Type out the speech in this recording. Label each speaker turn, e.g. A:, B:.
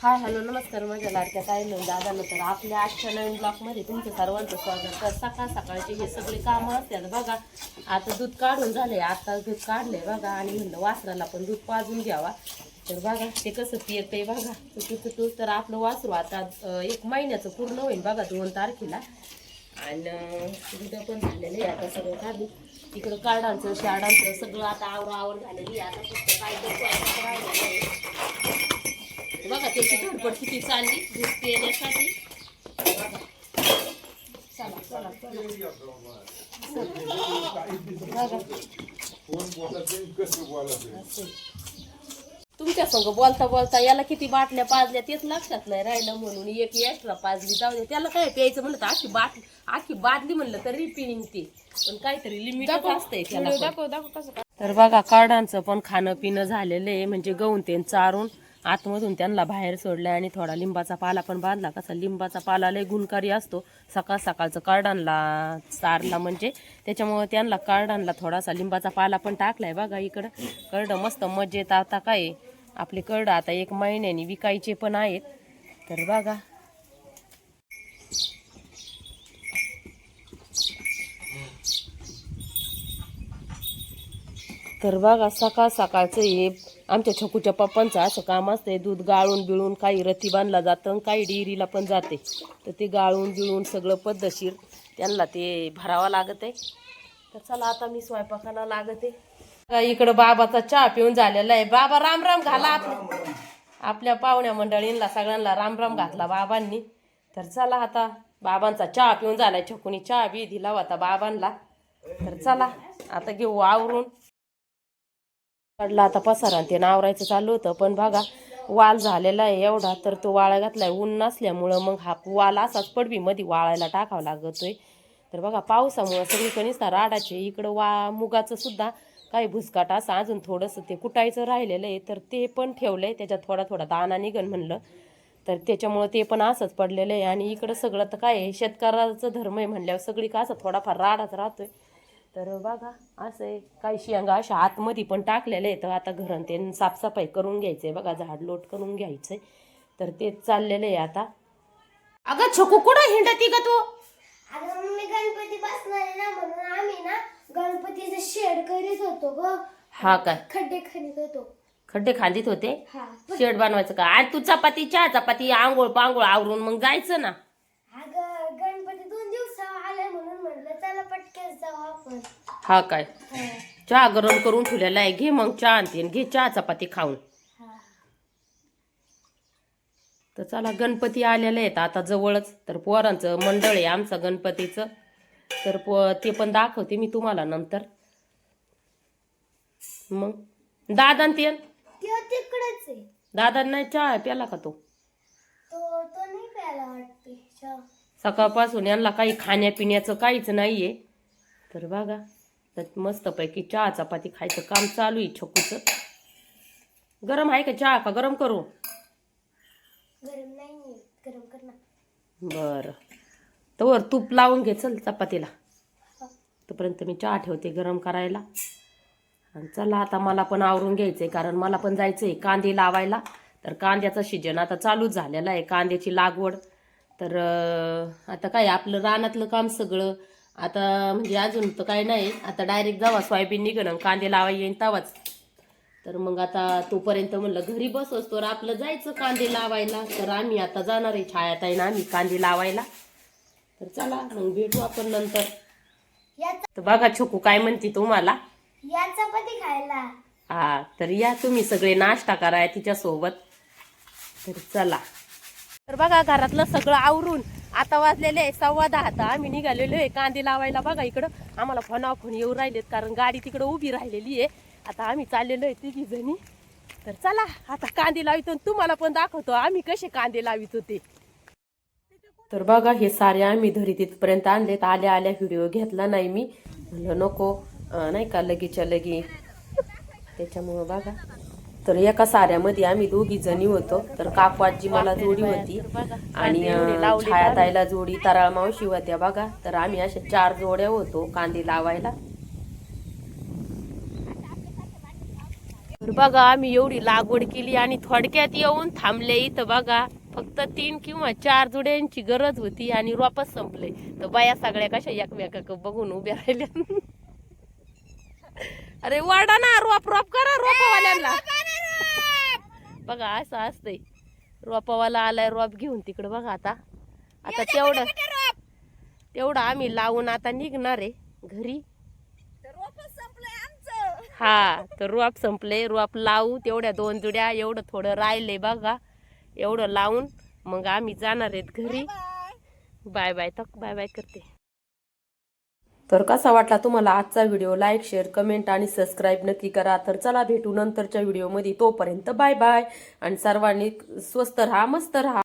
A: Hi hello नमस्कार माझ्या लाडक्या ताईनं दादानं. तर आपल्या आजच्या नवीन ब्लॉकमध्ये तुमचं सर्वांचं स्वागत. तर सकाळ सकाळचे हे सगळे कामं असतात बघा. आता दूध काढून झाले आता दूध काढले बघा. आणि म्हणलं वासराला पण दूध पाजून घ्यावा. तर बघा ते कसं पियतंय बघा. तुटू तू तर आपलं वासरू आता एक महिन्याचं पूर्ण होईल बघा दोन तारखेला. आणि दूध पण झालेलं आहे आता सगळं काढू. तिकडं कार्डांचं शाडांचं सगळं आता आवर आवर झालेली आहे. आता फक्त काय तर स्वयंपाक राहिलेला आहे बघा त्याची धडपड किती चालली. तुमच्या संग बोलता बोलता याला किती बाटल्या पाजल्या तेच लक्षात नाही राहिलं म्हणून. एक एक्स्ट्रा पाजली जाऊ दे. त्याला काय प्यायचं म्हणलं तर आखी बाट आखी बादली म्हणलं तरी पिनिंग ते. पण काहीतरी लिमिट असतंय त्याला पण. तर बघा कार्डांचं पण खाणं पिणं झालेलं आहे. म्हणजे गहून ते चारून आतमधून त्यांना बाहेर सोडलं आणि थोडा लिंबाचा पाला पण बांधला. कसा लिंबाचा पाला लय गुणकारी असतो. सकाळ सकाळचं कार्डानला चारला म्हणजे. त्याच्यामुळे त्यांना कार्डानला थोडासा लिंबाचा पाला पण टाकलाय बघा इकडं. करडं मस्त मजेत आता काय आपले करडं आता एक महिन्याने विकायचे पण आहेत. तर बघा. तर बघा सकाळ सकाळचं हे आमच्या छकूच्या पप्पांचं असं काम असतं दूध गाळून बिळून काही रथी बांधला जातं आणि काही डेअरीला पण जाते. तर ते गाळून बिळून सगळं पद्धतशीर त्यांना ते भरावं लागत आहे तर चला आता मी स्वयंपाकाला लागत. आहे इकडं बाबाचा चहा पिऊन झालेला आहे. बाबा राम राम घाला आपल्या आपल्या पाहुण्या मंडळींना सगळ्यांना राम राम घातला बाबांनी. तर चला आता बाबांचा चहा पिऊन झालाय. छकूनी चहा बी दिला होता बाबांना. तर चला आता घेऊ आवरून. काढला आता पसारा ते नावरायचं चालू होतं. पण बघा वाल झालेला आहे एवढा तर तो वाळा घातलाय. ऊन नसल्यामुळं मग हा वाल असाच पडवी मध्ये वाळायला टाकावा लागतोय. तर बघा पावसामुळं सगळीकडे नुसता राडाचे. इकडं वा मुगाचं सुद्धा काही भुसकाट असं अजून थोडंसं ते कुटायचं राहिलेलं आहे. तर ते पण ठेवलं आहे त्याच्यात थोडा थोडा दाना निघन म्हणलं. तर त्याच्यामुळं ते पण असंच पडलेलं आहे. आणि इकडं सगळं तर काय आहे शेतकऱ्याचं धर्म आहे म्हणल्यावर सगळी का असं थोडाफार राडाच राहतोय. तर बघा असं आहे काही शेंगा अशा आतमध्ये पण टाकलेल्या आहेत. आता घरण ते साफसफाई करून घ्यायचंय. बघा झाड लोट करून घ्यायचंय. तर तेच चाललेलं आहे आता. अगं छकू कुठं हिंडती का तू?
B: गणपती बसणार आहे ना म्हणून आम्ही ना गणपतीचं शेड करीत होतो ग.
A: हा काय
B: खड्डे खणीत होतो.
A: खड्डे खांदीत होते?
B: हा.
A: शेड बनवायचं का? आणि तू चपाती चहा चपाती आंघोळ पांघोळ आवरून मग जायचं ना
B: अगं गणपती दोन दिवस आले म्हणून म्हटलं चला पटकन जाऊ आपण
A: हा काय. चहा गरम करून ठेवलेला आहे. घे मग चहा आणते आणि घे चहा चपाती खाऊन. तर चला गणपती आलेले आहेत आता जवळच. तर पोरांचं मंडळ आहे आमचं गणपतीचं. तर पो ते पण दाखवते मी तुम्हाला नंतर. मग? दादा ते
B: त्यो तिकडेच आहे.
A: दादा नाही चहा प्याला का तो?
B: तो तो नाही प्यायला वाटते. चहा.
A: सकाळपासून यांना काही खाण्यापिण्याचं काहीच नाहीये. तर बघा तर मस्तपैकी चहा चपाती खायचं काम चालू आहे छकूचं. गरम आहे का चहा? का गरम करू?
B: गरम नाही गरम कर ना.
A: बरं. तर तूप लावून घे चल चपातीला. तोपर्यंत मी चहा ठेवते गरम करायला. आणि चला आता मला पण आवरून घ्यायचंय कारण मला पण जायचंय कांदे लावायला. तर कांद्याचं सीजन आता चालूच झालेलं आहे कांद्याची लागवड. तर आता काय आपलं रानातलं काम सगळं. आता म्हणजे अजून तर काय नाही. आता डायरेक्ट जावा सोयाबीन निघणं कांदे लावाय येईन तवाच. तर मग आता तोपर्यंत म्हणलं घरी बसवस तर आपलं जायचं कांदे लावायला. तर आम्ही आता जाणार आहे छायात आहे ना आम्ही कांदे लावायला. तर चला मग भेटू आपण नंतर. तर बघा छोकू काय म्हणते तुम्हाला
B: या चपाती खायला.
A: हा तर या तुम्ही सगळे नाश्ता करा तिच्यासोबत. तर चला. तर बघा घरातलं सगळं आवरून आता वाजलेले आहे सव्वा दहा तर आम्ही निघालेलो आहे कांदे लावायला बघा इकडं. आम्हाला फोना फोन येऊ राहिलेत कारण गाडी तिकडं उभी राहिलेली आहे. आता आम्ही चाललेलो आहे तिघी जणी. तर चला आता कांदे लावितो आणि तुम्हाला पण दाखवतो आम्ही कसे कांदे लावित होते. तर बघा हे सारे आम्ही घरी तिथपर्यंत आणलेत. आल्या आल्या व्हिडिओ घेतला नाही मी. म्हणलं नको नाही का लगीच्या लगी. त्याच्यामुळं बघा. तर एका साऱ्यामध्ये आम्ही दोघी जणी होतो. तर काकू आजी मला जोडी होती. आणि छायाताईला जोडी तराळ मावशी होत्या बघा. तर आम्ही अशा चार जोड्या होतो कांदे लावायला. बघा आम्ही एवढी लागवड केली आणि थोडक्यात येऊन थांबले इथं बघा. फक्त तीन किंवा चार जुड्यांची गरज होती आणि रोपच संपले. तर बाया सगळ्या कशा एकमेकाक बघून उभ्या राहिल्या. अरे वाडा ना रोप रोप करा रोपवाल्यांना. बघा असं असतंय. रोपवाला आलाय रोप घेऊन तिकडं बघा आता. आता तेवढं तेवढं आम्ही लावून आता निघणार आहे घरी. हा तर रोप संपले रोप लावू तेवढ्या दोन जुड्या एवढं थोडं राहिले बघा. एवढं लावून मग आम्ही जाणार आहेत घरी. Bye bye. तर बाय बाय करते. तर कसा वाटला तुम्हाला आजचा व्हिडिओ? लाईक शेअर कमेंट आणि सबस्क्राईब नक्की करा. तर चला भेटू नंतरच्या व्हिडिओमध्ये. तोपर्यंत बाय बाय आणि सर्वांनी स्वस्त राहा मस्त राहा.